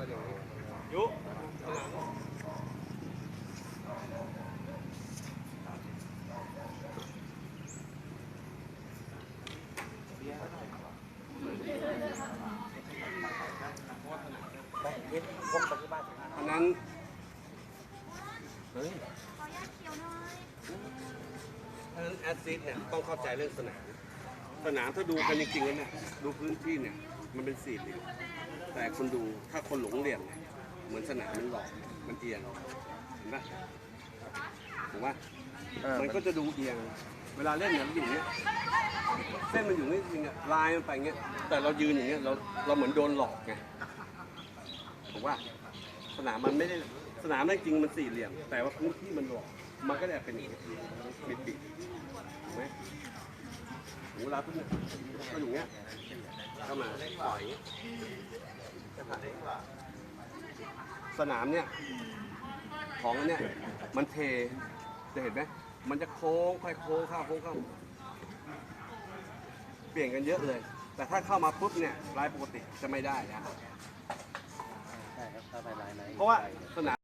มาอย่างนี้ยุสนามเย็นพกไปที่บ้านอันนั้นเฮ้ยขออนุญาตเขียวหน่อยเพราะฉะนั้นแอดซิดเนี่ยต้องเข้าใจเรื่องสนาม สนามถ้าดูกันจริงๆแล้วเนี่ยดูพื้นที่เนี่ย มันเป็นสี่เหลี่ยม คนดูถ้าคนหลงเหลี่ยมเนี่ยเหมือนสนามมันหลอกมันเอียงเห็นปะถูกปะมันก็จะดูเอียง เวลาเล่นเนี่ยมันอยู่อย่างเงี้ยเส้นมันอยู่นี่จริงๆอะลายมันไปอย่างเงี้ยแต่เรายืนอย่างเงี้ยเราเราเหมือนโดนหลอกไงถูกปะสนามมันไม่ได้สนามนั่นจริงมันสี่เหลี่ยม แต่ว่าพื้นที่มันหลอกมันก็จะเป็นอย่างเงี้ยบิดบิดๆถูกไหมถึงเวลาปุ๊บเนี่ยก็อยู่เงี้ยเข้ามาปล่อยอย่างเงี้ย สนามเนี่ยของอันเนี่ยมันเทจะเห็นไหมมันจะโค้งค่อยโค้งเข้าโค้งเข้าเปลี่ยนกันเยอะเลย แต่ถ้าเข้ามาปุ๊บเนี่ยลายปกติจะไม่ได้นะ ใช่ครับถ้าไปลายไหน เพราะว่าสนาม